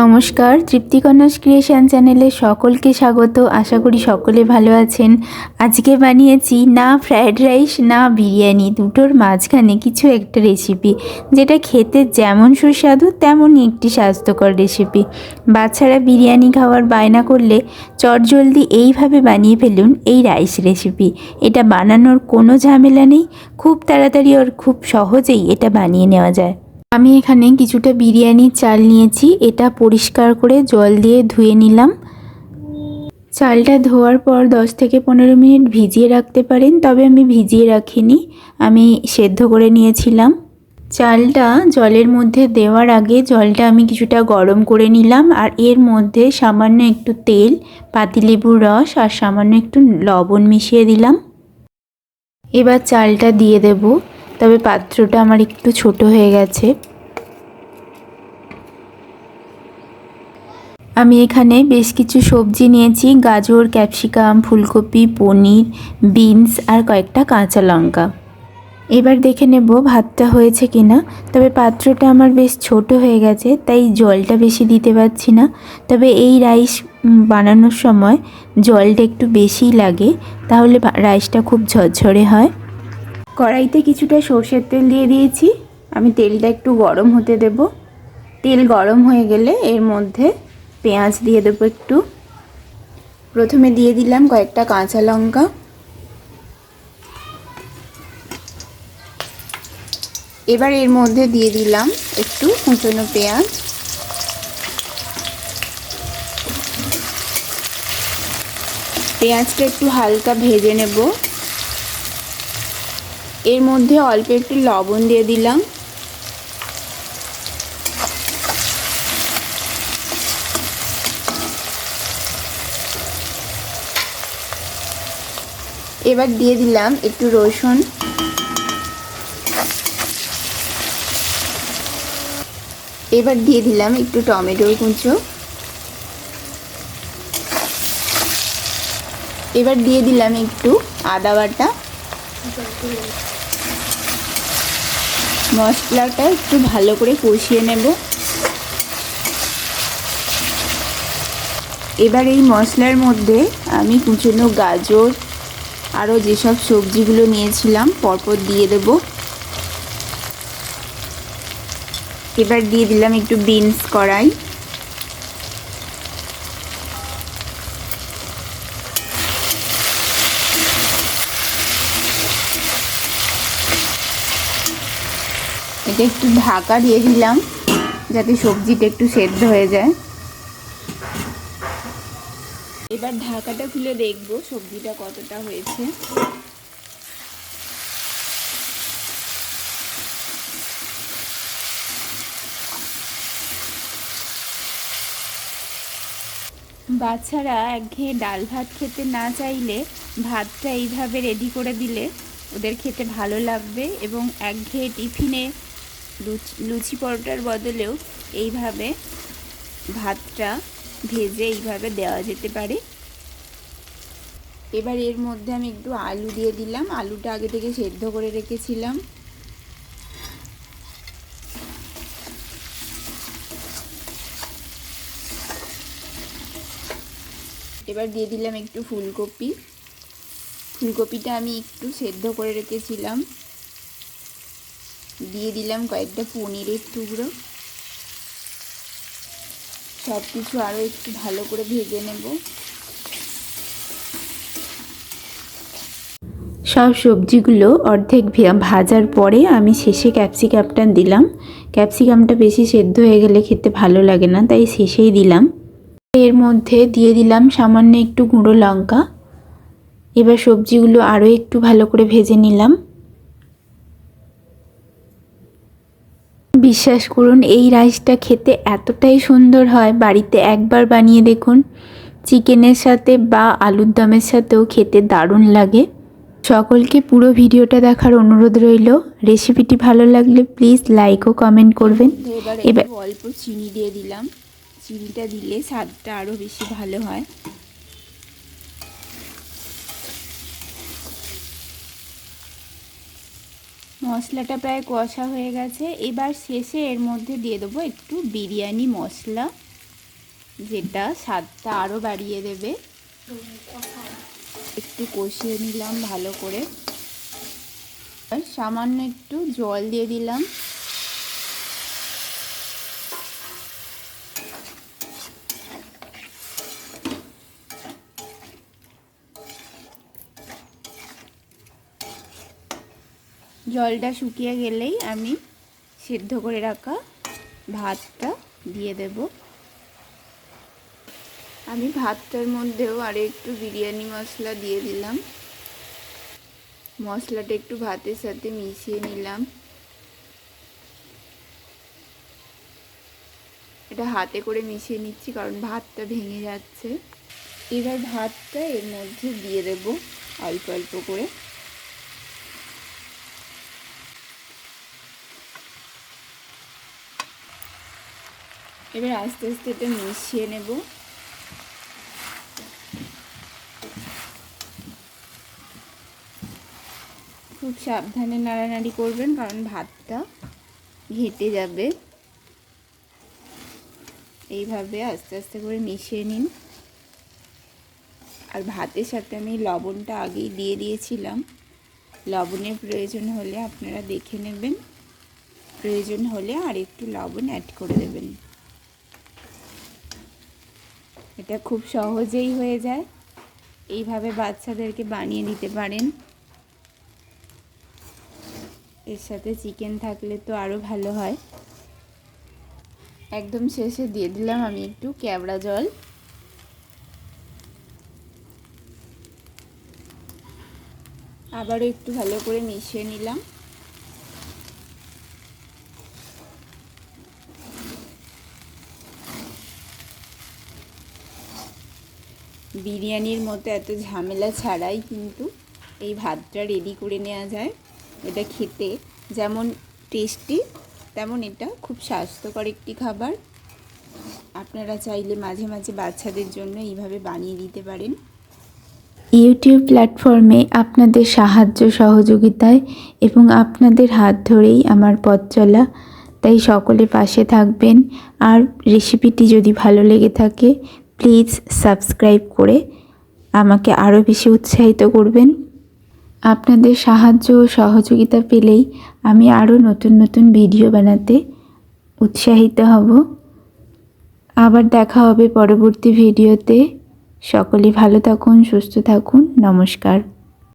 নমস্কার, তৃপ্তিকন্যাস ক্রিয়েশন চ্যানেলে সকলকে স্বাগত। আশা করি সকলে ভালো আছেন। আজকে বানিয়েছি না ফ্রায়েড রাইস, না বিরিয়ানি, দুটোর মাঝখানে কিছু একটা রেসিপি যেটা খেতে যেমন সুস্বাদু, তেমনই একটি স্বাস্থ্যকর রেসিপি বাচ্চারা বিরিয়ানি খাওয়ার বায়না করলে চটজলদি এইভাবে বানিয়ে ফেলুন এই রাইস রেসিপি এটা বানানোর কোনো ঝামেলা নেই, খুব তাড়াতাড়ি ওর খুব সহজেই এটা বানিয়ে নেওয়া যায়। আমি এখানে কিছুটা বিরিয়ানির চাল নিয়েছি। এটা পরিষ্কার করে জল দিয়ে ধুয়ে নিলাম। চালটা ধোয়ার পর 10 থেকে পনেরো মিনিট ভিজিয়ে রাখতে পারেন, তবে আমি ভিজিয়ে রাখিনি। আমি সেদ্ধ করে নিয়েছিলাম। চালটা জলের মধ্যে দেওয়ার আগে জলটা আমি কিছুটা গরম করে নিলাম, আর এর মধ্যে সামান্য একটু তেল, পাতিলেবুর রস, আর সামান্য একটু লবণ মিশিয়ে দিলাম। এবার চালটা দিয়ে দেবো। তবে পাত্রটা আমার একটু ছোট হয়ে গেছে। আমি এখানে বেশ কিছু সবজি নিয়েছি, গাজর, ক্যাপসিকাম, ফুলকপি, পনির, বিনস আর কয়েকটা কাঁচা লঙ্কা। এবার দেখে নেব ভাতটা হয়েছে কিনা। তবে পাত্রটা আমার বেশ ছোট হয়ে গেছে, তাই জলটা বেশি দিতে পারছি না। তবে এই রাইস বানানোর সময় জলটা একটু বেশিই লাগে, তাহলে রাইসটা খুব ঝরঝরে হয়। কড়াইতে কিছুটা সর্ষের তেল দিয়ে দিয়েছি। আমি তেলটা একটু গরম হতে দেব। তেল গরম হয়ে গেলে এর মধ্যে পেঁয়াজ দিয়ে দেবো একটু। প্রথমে দিয়ে দিলাম কয়েকটা কাঁচা লঙ্কা। এবার এর মধ্যে দিয়ে দিলাম একটু কুচনো পেঁয়াজ। পেঁয়াজটা একটু হালকা ভেজে নেব। এর মধ্যে অল্প একটু লবণ দিয়ে দিলাম। এবার দিয়ে দিলাম একটু রসুন। এবার দিয়ে দিলাম একটু টমেটোর কুঁচো। এবার দিয়ে দিলাম একটু আদা বাটা। মশলাটা একটু ভালো করে কষিয়ে নেব। এবার এই মশলার মধ্যে আমি কুচনো গাজর, আরও যেসব সবজিগুলো নিয়েছিলাম, পরপর দিয়ে দেব। এবার দিয়ে দিলাম একটু বিনস কড়াই। একটু ঢাকা দিয়ে দিলাম, যাতে সবজিটা একটু সেদ্ধ হয়ে যায়। এবার ঢাকাটা খুলে দেখব সবজিটা কতটা হয়েছে। বাচ্চারা একঘেয়ে ডাল ভাত খেতে না চাইলে ভাতটা এইভাবে রেডি করে দিলে ওদের খেতে ভালো লাগবে এবং একঘেয়ে টিফিনে লুচি পরোটার বদলেও এইভাবে ভাতটা ভেজে এইভাবে দেওয়া যেতে পারে। এবার এর মধ্যে আমি একটু আলু দিয়ে দিলাম। আলুটা আগে থেকে সেদ্ধ করে রেখেছিলাম। এবার দিয়ে দিলাম একটু ফুলকপি। ফুলকপিটা আমি একটু সেদ্ধ করে রেখেছিলাম। দিয়ে দিলাম কয়েকটা পনিরের টুকরো। সব কিছু আরও একটু ভালো করে ভেজে নেব। সব সবজিগুলো অর্ধেক ভাজার পরে আমি শেষে ক্যাপসিকামটা দিলাম। ক্যাপসিকামটা বেশি সেদ্ধ হয়ে গেলে খেতে ভালো লাগে না, তাই শেষেই দিলাম। এর মধ্যে দিয়ে দিলাম সামান্য একটু গুঁড়ো লঙ্কা। এবার সবজিগুলো আরও একটু ভালো করে ভেজে নিলাম। বিশ্বাস করুন এই রাইসটা খেতে এতটাই সুন্দর হয়। বাড়িতে একবার বানিয়ে দেখুন। চিকেনের সাথে বা আলুর দমের সাথেও খেতে দারুণ লাগে। সকলকে পুরো ভিডিওটা দেখার অনুরোধ রইল। রেসিপিটি ভালো লাগলে প্লিজ লাইক ও কমেন্ট করবেন। এবার অল্প চিনি দিয়ে দিলাম। চিনিটা দিলে স্বাদটা আরও বেশি ভালো হয়। মশলাটা প্রায় কষা হয়ে গেছে। এবার শেষে এর মধ্যে দিয়ে দেবো একটু বিরিয়ানি মশলা, যেটা স্বাদটা আরও বাড়িয়ে দেবে। একটু কষিয়ে নিলাম ভালো করে। আর সামান্য একটু জল দিয়ে দিলাম। জলটা শুকিয়ে গেলেই আমি সিদ্ধ করে রাখা ভাতটা দিয়ে দেব। আমি ভাতটার মধ্যেও আর একটু বিরিয়ানি মশলা দিয়ে দিলাম। মশলাটা একটু ভাতের সাথে মিশিয়ে নিলাম। এটা হাতে করে মিশিয়ে নিচ্ছি কারণ ভাতটা ভেঙে যাচ্ছে। এবার ভাতটা এর মধ্যে দিয়ে দেব অল্প অল্প করে। এবার আস্তে আস্তে এটা মিশিয়ে নেব। খুব সাবধানে নাড়ানাড়ি করবেন, কারণ ভাতটা ঘেটে যাবে। এইভাবে আস্তে আস্তে করে মিশিয়ে নিন। আর ভাতের সাথে আমি লবণটা আগেই দিয়ে দিয়েছিলাম। লবণের প্রয়োজন হলে আপনারা দেখে নেবেন। প্রয়োজন হলে আর একটু লবণ অ্যাড করে দেবেন। এটা খুব সহজেই হয়ে যায়। এইভাবে বাচ্চাদেরকে বানিয়ে দিতে পারেন। এর সাথে চিকেন থাকলে তো আরও ভালো হয়। একদম শেষে দিয়ে দিলাম আমি একটু ক্যাবড়া জল। আবারও একটু ভালো করে মিশিয়ে নিলাম। বিরিয়ানির মতো এত ঝামেলা ছাড়াই কিন্তু এই ভাতটা রেডি করে নেওয়া যায়। এটা খেতে যেমন টেস্টি তেমন এটা খুব স্বাস্থ্যকর একটি খাবার। আপনারা চাইলে মাঝে মাঝে বাচ্চাদের জন্য এইভাবে বানিয়ে দিতে পারেন। ইউটিউব প্ল্যাটফর্মে আপনাদের সাহায্য সহযোগিতায় এবং আপনাদের হাত ধরেই আমার পথ চলা। তাই সকলে পাশে থাকবেন। আর রেসিপিটি যদি ভালো লেগে থাকে প্লিজ সাবস্ক্রাইব করে আমাকে আরও বেশি উৎসাহিত করবেন। আপনাদের সাহায্য ও সহযোগিতা পেলেই আমি আরও নতুন নতুন ভিডিও বানাতে উৎসাহিত হব। আবার দেখা হবে পরবর্তী ভিডিওতে। সকলে ভালো থাকুন, সুস্থ থাকুন। নমস্কার।